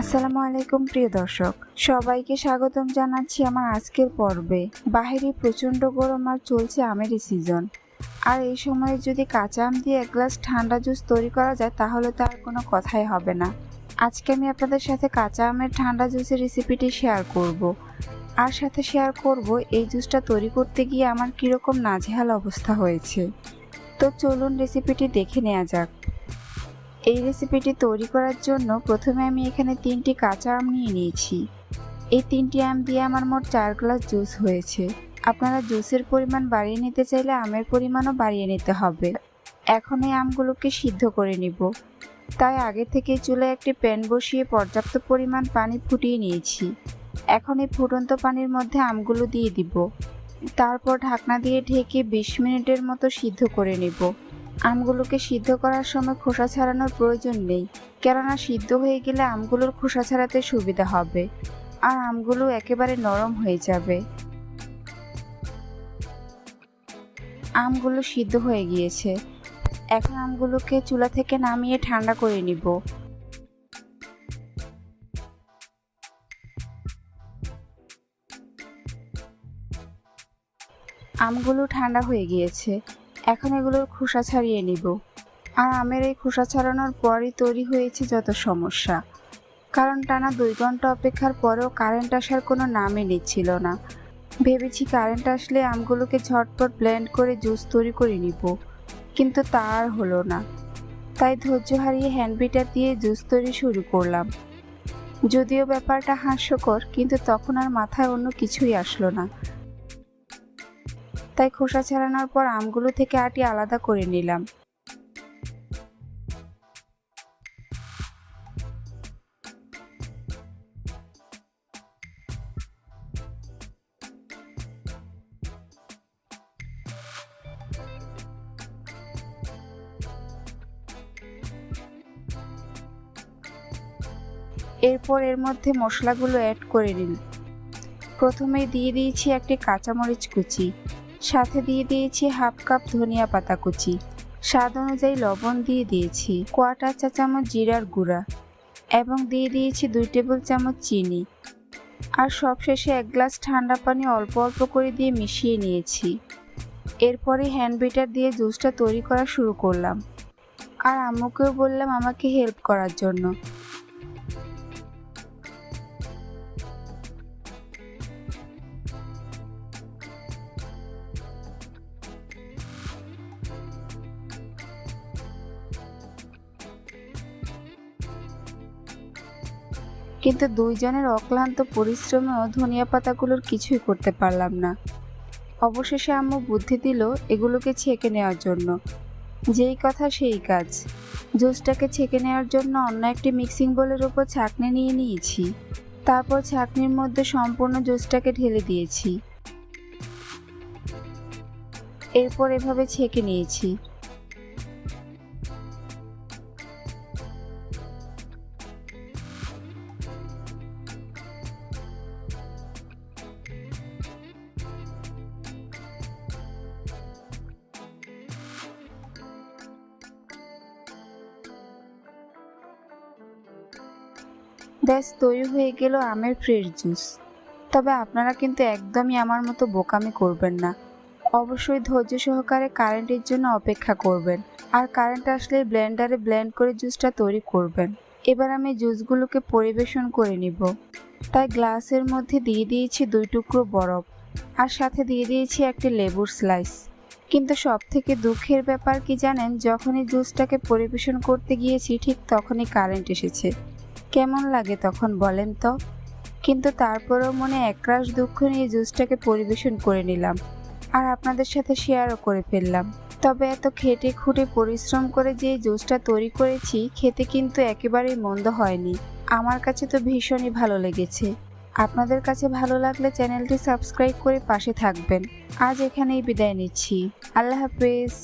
আসসালামু আলাইকুম, প্রিয় দর্শক। সবাইকে স্বাগতম জানাচ্ছি আমার আজকের পর্বে। বাহিরে প্রচণ্ড গরম আর চলছে আমেরই সিজন আর এই সময়ে যদি কাঁচা আম দিয়ে এক গ্লাস ঠান্ডা জুস তৈরি করা যায়, তাহলে তো আর কোনো কথাই হবে না। আজকে আমি আপনাদের সাথে কাঁচা আমের ঠান্ডা জুসের রেসিপিটি শেয়ার করব। আর সাথে শেয়ার করব এই জুসটা তৈরি করতে গিয়ে আমার কীরকম নাজেহাল অবস্থা হয়েছে। তো চলুন রেসিপিটি দেখে নেওয়া যাক। এই রেসিপিটি তৈরি করার জন্য প্রথমে আমি এখানে তিনটি কাঁচা আম নিয়ে নিয়েছি। এই তিনটি আম দিয়ে আমার মোট চার গ্লাস জুস হয়েছে। আপনারা জুসের পরিমাণ বাড়িয়ে নিতে চাইলে আমের পরিমাণও বাড়িয়ে নিতে হবে। এখন এই আমগুলোকে সিদ্ধ করে নিব। তাই আগে থেকে চুলে একটি প্যান বসিয়ে পর্যাপ্ত পরিমাণ পানি ফুটিয়ে নিয়েছি। এখন এই ফুটন্ত পানির মধ্যে আমগুলো দিয়ে দিব। তারপর ঢাকনা দিয়ে ঢেকে বিশ মিনিটের মতো সিদ্ধ করে নেব। আমগুলোকে সিদ্ধ করার সময় খোসা ছাড়ানোর প্রয়োজন নেই, কেননা সিদ্ধ হয়ে গেলে আমগুলোর খোসা ছাড়াতে সুবিধা হবে, আর আমগুলো একেবারে নরম হয়ে যাবে। আমগুলো সিদ্ধ হয়ে গিয়েছে। এখন আমগুলোকে চুলা থেকে নামিয়ে ঠান্ডা করে নিব। আমগুলো ঠান্ডা হয়ে গিয়েছে। এখন এগুলোর খোসা ছাড়িয়ে নিব। আর আমের এই খোসা ছাড়ানোর পরই তৈরি হয়েছে যত সমস্যা। কারণ টানা দুই ঘণ্টা অপেক্ষার পরেও কারেন্ট আসার কোনো নামই নিচ্ছিল না। ভেবেছি কারেন্ট আসলে আমগুলোকে ঝটপট ব্লেন্ড করে জুস তৈরি করে নিব। কিন্তু তা আর হলো না। তাই ধৈর্য হারিয়ে হ্যান্ড বিটার দিয়ে জুস তৈরি শুরু করলাম। যদিও ব্যাপারটা হাস্যকর, কিন্তু তখন আর মাথায় অন্য কিছুই আসলো না। তাই খোসা ছাড়ানোর পর আমগুলো থেকে আটি আলাদা করে নিলাম। এরপর এর মধ্যে মশলাগুলো অ্যাড করে নিন প্রথমে দিয়ে দিয়েছি একটি কাঁচামরিচ কুচি। সাথে দিয়ে দিয়েছি হাফ কাপ ধনিয়া পাতা কুচি। স্বাদ অনুযায়ী লবণ দিয়ে দিয়েছি কোয়াটার চা চামচ জিরার গুঁড়া এবং দিয়ে দিয়েছি দুই টেবিল চামচ চিনি। আর সবশেষে এক গ্লাস ঠান্ডা পানি অল্প অল্প করে দিয়ে মিশিয়ে নিয়েছি। এরপরে হ্যান্ড বিটার দিয়ে জুসটা তৈরি করা শুরু করলাম। আর আম্মুকেও বললাম আমাকে হেল্প করার জন্য। কিন্তু দুইজনের অক্লান্ত পরিশ্রমেও ধনিয়া পাতাগুলোর কিছুই করতে পারলাম না। অবশেষে আম্মু বুদ্ধি দিল এগুলোকে ছেঁকে নেওয়ার জন্য। যেই কথা সেই কাজ। জুসটাকে ছেঁকে নেওয়ার জন্য অন্য একটি মিক্সিং বোলের উপর ছাঁকনি নিয়ে নিয়েছি। তারপর ছাঁকনির মধ্যে সম্পূর্ণ জুসটাকে ঢেলে দিয়েছি। এরপর এভাবে ছেঁকে নিয়েছি। ব্যাস, তৈরি হয়ে গেল আমের ফ্রেশ জুস। তবে আপনারা কিন্তু একদমই আমার মতো বোকামি করবেন না। অবশ্যই ধৈর্য সহকারে কারেন্টের জন্য অপেক্ষা করবেন। আর কারেন্ট আসলে ব্লেন্ডারে ব্লেন্ড করে জুসটা তৈরি করবেন। এবার আমি জুসগুলোকে পরিবেশন করে নিব। তাই গ্লাসের মধ্যে দিয়ে দিয়েছি দুই টুকরো বরফ। আর সাথে দিয়ে দিয়েছি একটি লেবুর স্লাইস। কিন্তু সব থেকে দুঃখের ব্যাপার কি জানেন, যখনই জুসটাকে পরিবেশন করতে গিয়েছি, ঠিক তখনই কারেন্ট এসেছে। কেমন লাগে তখন বলেন তো? কিন্তু তারপরেও মনে একরাশ দুঃখ নিয়ে জুসটাকে পরিবেশন করে নিলাম আর আপনাদের সাথে শেয়ারও করে ফেললাম। তবে এত খেটে খুঁটে পরিশ্রম করে যে জুসটা তৈরি করেছি, খেতে কিন্তু একেবারেই মন্দ হয়নি। আমার কাছে তো ভীষণই ভালো লেগেছে। আপনাদের কাছে ভালো লাগলে চ্যানেলটি সাবস্ক্রাইব করে পাশে থাকবেন। আজ এখানেই বিদায় নিচ্ছি। আল্লাহ হাফেজ।